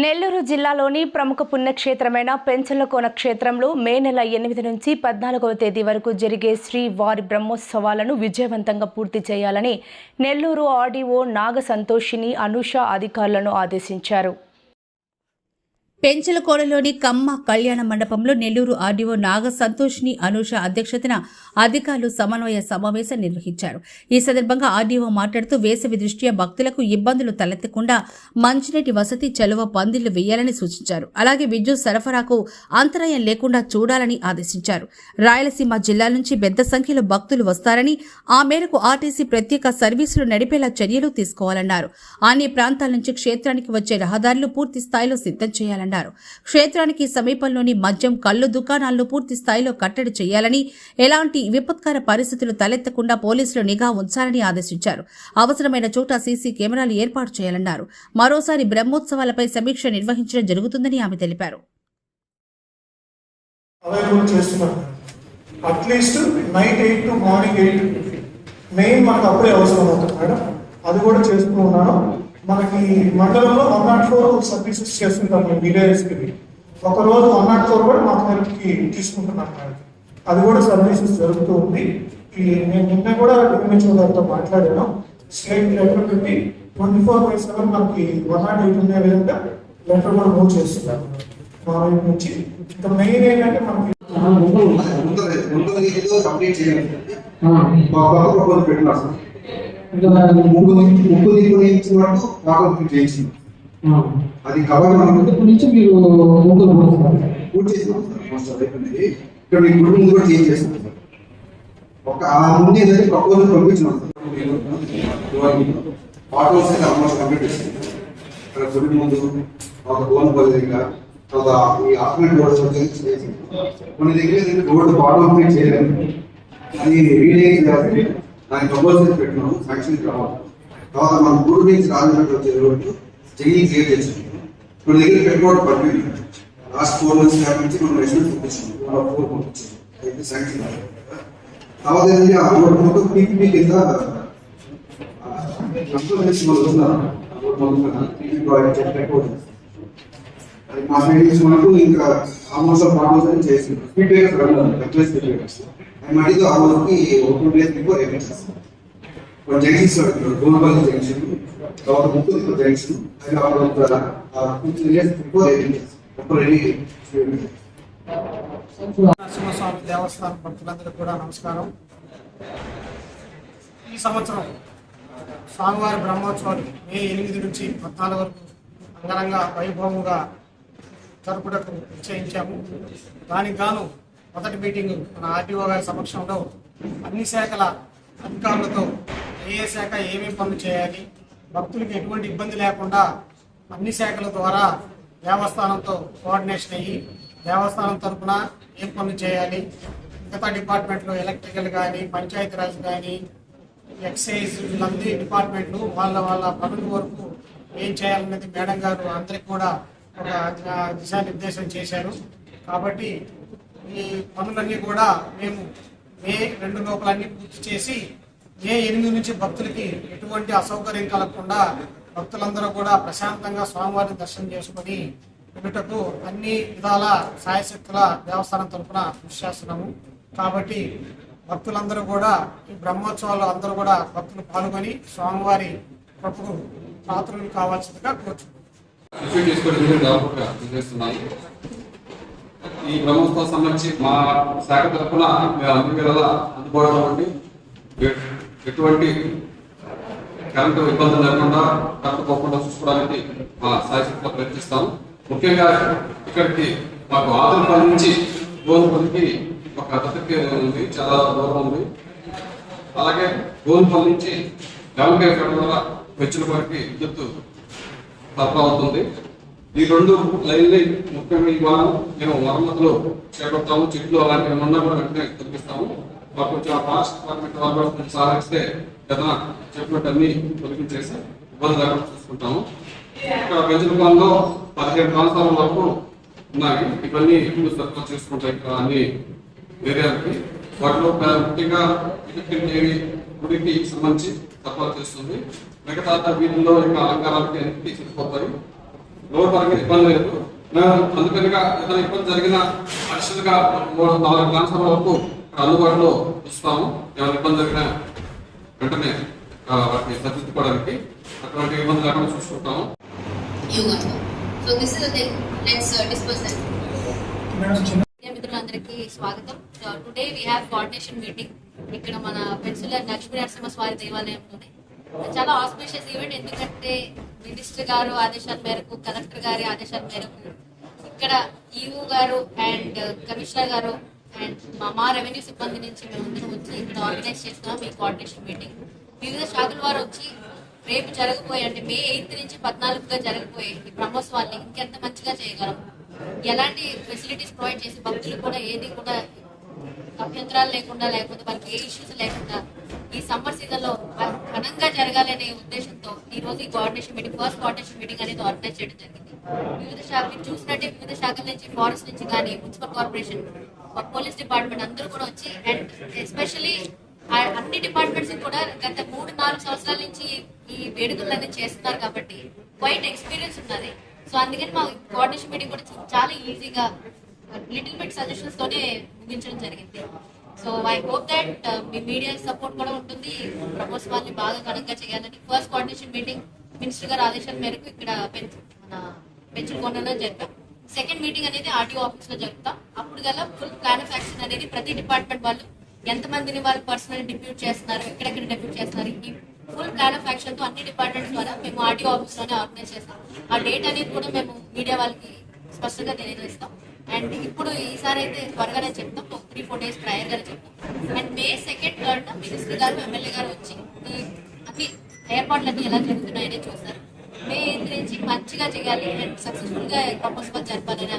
నెల్లూరు జిల్లాలోని ప్రముఖ పుణ్యక్షేత్రమైన పెంచలకోన క్షేత్రంలో మే నెల ఎనిమిది నుంచి పద్నాలుగవ తేదీ వరకు జరిగే శ్రీ వారి బ్రహ్మోత్సవాలను విజయవంతంగా పూర్తి చేయాలని నెల్లూరు ఆర్డీఓ నాగ సంతోషిని అనుష అధికారులను ఆదేశించారు. పెంచలకోడలోని కమ్మ కళ్యాణ మండపంలో నెల్లూరు ఆర్డీఓ నాగ సంతోష్ని అనూష అధ్యక్షతన అధికారులు సమన్వయ సమావేశం నిర్వహించారు. ఈ సందర్భంగా ఆర్డీఓ మాట్లాడుతూ వేసవి దృష్ట్యా భక్తులకు ఇబ్బందులు తలెత్తకుండా మంచినీటి వసతి చలువ పందిళ్ళు వేయాలని సూచించారు. అలాగే విద్యుత్ సరఫరాకు అంతరాయం లేకుండా చూడాలని ఆదేశించారు. రాయలసీమ జిల్లా నుంచి పెద్ద సంఖ్యలో భక్తులు వస్తారని ఆ మేరకు ఆర్టీసీ ప్రత్యేక సర్వీసులు నడిపేలా చర్యలు తీసుకోవాలన్నారు. అన్ని ప్రాంతాల నుంచి క్షేత్రానికి వచ్చే రహదారులు పూర్తి స్థాయిలో సిద్ధం చేయాలన్నారు. క్షేత్రానికి సమీపంలోని మద్యం కళ్ళు దుకాణాలను పూర్తి స్థాయిలో కట్టడి చేయాలని ఎలాంటి విపత్కర పరిస్థితులు తలెత్తకుండా పోలీసులు నిఘా ఉంచాలని ఆదేశించారు. అవసరమైన చోట సీసీ కెమెరాలు ఏర్పాటు చేయాలన్నారు. మరోసారి బ్రహ్మోత్సవాలపై సమీక్ష నిర్వహించడం జరుగుతుందని ఆమె తెలిపారు. At least night eight to morning eight. Main మనకు అప్పుడే అవసరం అవుతుంది మేడం. అది కూడా చేస్తూ ఉన్నాను. మనకి మండలంలో వన్ నాట్ ఫోర్ సర్వీసెస్ చేస్తుంటాం మేము విలేజెస్కి ఒక రోజు వన్ నాట్ ఫోర్ కూడా మా దగ్గరికి తీసుకుంటున్నాం మేడం అది కూడా సర్వీసెస్ జరుగుతూ ఉంది ఈ నేను నిన్న కూడా డిఎంహెచ్ఓ గారితో మాట్లాడాను స్టేట్ లెటర్ పెట్టి ట్వంటీ ఫోర్ బై సెవెన్ మనకి వన్ నాట్ ఎయిట్ ఉండే విధంగా లెటర్ కూడా మూవ్ చేస్తున్నాం మా వైపు నుంచి ఇంకా మెయిన్ ఏంటంటే మనకి ముందు ముందు కంప్లీట్ చేయాలి మా ప్రపోజల్ పెట్టినా సార్ ముగ్గు ముగ్గు నీకు ఇచ్చిన వరకు కంప్లీట్ చేయించింది అది కవర్ నుంచి మీరు పోతున్నారు. పూర్తి చేసినాం సార్ అయిపోయింది ఇక్కడ మీ గుడి ముందు కూడా చేంజ్ చేస్తాం సార్. ఒక ఆ ముందు ఏంటంటే ప్రపోజల్ పంపించినాం సార్. ఆటోస్ అయితే ఆల్మోస్ట్ కంప్లీట్ చేసింది. ఇక్కడ గుడి ముందు ఒక గోన్పల్లి దగ్గర తర్వాత ఈ రోడ్స్ చేసింది. కొన్ని దగ్గర రోడ్డు బాగా కంప్లీట్ చేయలేదు. అది రీడేజ్ దాని ప్రపోజల్ పెట్టినాము శాంక్షన్ రావాలి. తర్వాత మన గుడి నుంచి రాజమండ్రి వచ్చే రోడ్డు చెయ్యి క్లియర్ చేసాం కొన్ని దగ్గర పెట్టుకోవడం పర్మిట్ లాస్ట్ ఫోర్ మంత్స్ కాబట్టి నుంచి మనం ఎస్టిమేట్ పంపించాము. ఫోర్ ఫోర్ పంపించాము. అయితే శాంక్షన్ రాలేదు. తర్వాత ఏంటంటే ఆ రోడ్డు మొత్తం పీపీపీ కింద కంట్రోల్ వాళ్ళు మా సైడ్ మనకు ఇంకా ఆల్మోస్ట్ ప్రాబ్లమ్స్ చేసి స్పీడ్ బ్రేకర్స్ వెళ్ళాలి రెగ్యులర్ బ్రేకర్స్ మళ్ళీ ఆ రోజుకి ఒక టూ డేస్ బిఫోర్ ఏమేమి చేస్తాం ఒక జంక్షన్స్ గోల్పల్లి జంక్షన్ తర్వాత ముక్కు జంక్షన్ అది ఆ రోజు కూడా టూ డేస్ బిఫోర్ నరసింహస్వామి దేవస్థానం భక్తులందరికీ కూడా నమస్కారం. ఈ సంవత్సరం స్వామివారి బ్రహ్మోత్సవాలు మే ఎనిమిది నుంచి పద్నాలుగు వరకు అంగరంగ వైభవంగా జరుపుటకు నిశ్చయించాము. దానికి గాను మొదటి మీటింగ్ మన ఆర్టీఓ గారి సమక్షంలో అన్ని శాఖల అధికారులతో ఏ ఏ శాఖ ఏమేమి పనులు చేయాలి భక్తులకు ఎటువంటి ఇబ్బంది లేకుండా అన్ని శాఖల ద్వారా దేవస్థానంతో కోఆర్డినేషన్ అయ్యి దేవస్థానం తరఫున ఏం పనులు చేయాలి మిగతా డిపార్ట్మెంట్లో ఎలక్ట్రికల్ కానీ పంచాయతీరాజ్ కానీ ఎక్సైజ్ వీళ్ళందరి డిపార్ట్మెంట్లు వాళ్ళ వాళ్ళ పనుల వరకు ఏం చేయాలనేది మేడం గారు అందరికి కూడా ఒక దిశానిర్దేశం చేశారు. కాబట్టి ఈ పనులన్నీ కూడా మేము మే రెండు లోపలన్నీ పూర్తి చేసి మే ఎనిమిది నుంచి భక్తులకి ఎటువంటి అసౌకర్యం కలగకుండా భక్తులందరూ కూడా ప్రశాంతంగా స్వామివారిని దర్శనం చేసుకొని వెళ్ళుటకు అన్ని విధాల సాయశక్తుల దేవస్థానం తరపున కృషి చేస్తున్నాము. కాబట్టి భక్తులందరూ కూడా ఈ బ్రహ్మోత్సవాల్లో అందరూ కూడా భక్తులు పాల్గొని స్వామివారి కృపకు పాత్రలు కావాల్సిందిగా కోరుచున్నాం రిసీవ్ చేసుకొని మీరు దాదాపుగా చేస్తున్నాను ఈ బ్రహ్మోత్సవం సంబంధించి మా శాఖ తరఫున మేము అన్ని వేళలా అందుబాటులో ఉండి ఎటువంటి కరెంటు ఇబ్బందులు లేకుండా కరెంటు పోకుండా చూసుకోవడానికి మా శాఖలో ప్రయత్నిస్తాం ముఖ్యంగా ఇక్కడికి మాకు ఆదరణ నుంచి గోధుమలకి ఒక అతిథి ఉంది చాలా దూరం ఉంది. అలాగే గోధుమపల్లి నుంచి లెవెన్ వల్ల పెంచిన వరకు విద్యుత్ సరఫరా అవుతుంది. ఈ రెండు లైన్లు ముఖ్యంగా ఈ వారం మేము మరమ్మతులు చేపడతాము చెట్లు అలాంటివి ఏమన్నా కూడా వెంటనే తొలగిస్తాము. మాకు కొంచెం ఫాస్ట్ ఫారెస్ట్ డిపార్ట్మెంట్ వాళ్ళు కొంచెం సహకరిస్తే ఏదైనా చెప్పినట్టు అన్ని తొలగించేసి ఇబ్బంది లేకుండా చూసుకుంటాము. ఇక్కడ బెంజలపాలలో పదిహేను ప్రాంతాల వరకు ఉన్నాయి. ఇవన్నీ ఇప్పుడు సరఫరా చేసుకుంటాయి ఇక్కడ అన్ని ఏరియాలకి. వాటిలో ముఖ్యంగా ఎలక్ట్రిక్ గుడికి సంబంధించి సరఫరా చేస్తుంది. మిగతా వీటిలో ఇంకా అలంకారాలకి అన్నిటికీ సరిపోతాయి. లోడ్ పరంగా ఇబ్బంది లేదు. మేము అందుకనిగా ఏదైనా ఇబ్బంది జరిగిన అడిషనల్గా మూడు నాలుగు ట్రాన్స్ఫర్ వరకు అందుబాటులో ఇస్తాము ఏమైనా ఇబ్బంది జరిగిన వెంటనే వాటిని సరిదిద్దుకోవడానికి అటువంటి ఇబ్బంది లేకుండా చూసుకుంటాము. Yoga. So this is the thing. Let's uh, మిత్రులందరికీ స్వాగతం. Today we have coordination meeting ఇక్కడ మన పెన్సిలర్ లక్ష్మీ నరసింహ స్వామి దేవాలయంలోనే చాలా ఆస్పిషియస్ ఈవెంట్ ఎందుకంటే మినిస్టర్ గారు ఆదేశాల మేరకు కలెక్టర్ గారి ఆదేశాల మేరకు ఇక్కడ ఈఓ గారు అండ్ uh, కమిషనర్ గారు అండ్ మా మా రెవెన్యూ సిబ్బంది నుంచి మేమందరం వచ్చి ఇక్కడ ఆర్గనైజ్ చేస్తున్నాం ఈ కోఆర్డినేషన్ మీటింగ్ వివిధ శాఖల వారు వచ్చి రేపు జరగబోయే అంటే మే ఎయిత్ నుంచి పద్నాలుగుగా జరగబోయే ఈ బ్రహ్మోత్సవాల్ని ఇంకెంత మంచిగా చేయగలం? ఎలాంటి ఫెసిలిటీస్ ప్రొవైడ్ చేసి భక్తులు కూడా ఏది కూడా అభ్యంతరాలు లేకుండా లేకపోతే వాళ్ళకి ఏ ఇష్యూస్ లేకుండా జరగాలనే ఉద్దేశంతో ఈ రోజు ఈ coordination meeting first coordination meeting అనేది ఆర్గనైజ్ చేయడం జరిగింది. వివిధ శాఖ మీరు చూసినట్టే వివిధ శాఖల నుంచి ఫారెస్ట్ నుంచి కానీ మున్సిపల్ కార్పొరేషన్ పోలీస్ డిపార్ట్మెంట్ అందరూ కూడా వచ్చి అండ్ ఎస్పెషల్లీ అన్ని డిపార్ట్మెంట్స్ కూడా గత మూడు నాలుగు సంవత్సరాల నుంచి ఈ వేడుకలన్నీ చేస్తున్నారు కాబట్టి క్వైట్ ఎక్స్పీరియన్స్ ఉన్నది. సో అందుకని మా కోఆర్డినేషన్ మీటింగ్ కూడా చాలా ఈజీగా లిటిల్ బిట్ సజెషన్స్ తోనే ముగించడం జరిగింది. సో ఐ హోప్ దట్ మీ మీడియా సపోర్ట్ కూడా ఉంటుంది. ప్రభుత్వాన్ని బాగా ఘనంగా చేయాలని. ఫస్ట్ కోఆర్డినేషన్ మీటింగ్ మినిస్టర్ గారు ఆదేశాల మేరకు ఇక్కడ పెంచు మన పెంచుకోనలో జరిపాం. సెకండ్ మీటింగ్ అనేది ఆర్టీఓ ఆఫీస్లో జరుగుతాం అప్పుడు గల ఫుల్ ప్లాన్ ఆఫ్ యాక్షన్ అనేది ప్రతి డిపార్ట్మెంట్ వాళ్ళు ఎంత మందిని వాళ్ళు పర్సనల్ డిప్యూట్ చేస్తున్నారు ఎక్కడెక్కడ డిప్యూట్ చేస్తున్నారు ఈ ఫుల్ ప్లాన్ ఆఫ్ యాక్షన్తో అన్ని డిపార్ట్మెంట్స్ ద్వారా మేము ఆర్టీఓ ఆఫీస్లోనే ఆర్గనైజ్ చేస్తాం. ఆ డేట్ అనేది కూడా మేము మీడియా వాళ్ళకి స్పష్టంగా తెలియజేస్తాం. అండ్ ఇప్పుడు ఈసారి అయితే త్వరగానే చెప్తాం. త్రీ ఫోర్ డేస్ ప్రయర్ గానే చెప్తాం. And May second third minister గారు ఎమ్మెల్యే గారు వచ్చి ఈ అన్ని ఏర్పాట్లన్నీ ఎలా జరుగుతున్నాయని చూస్తారు. మే ఎయిత్ నుంచి మంచిగా చేయాలి అండ్ సక్సెస్ఫుల్గా ప్రపోజల్ జరపాలని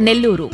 నెల్లూరు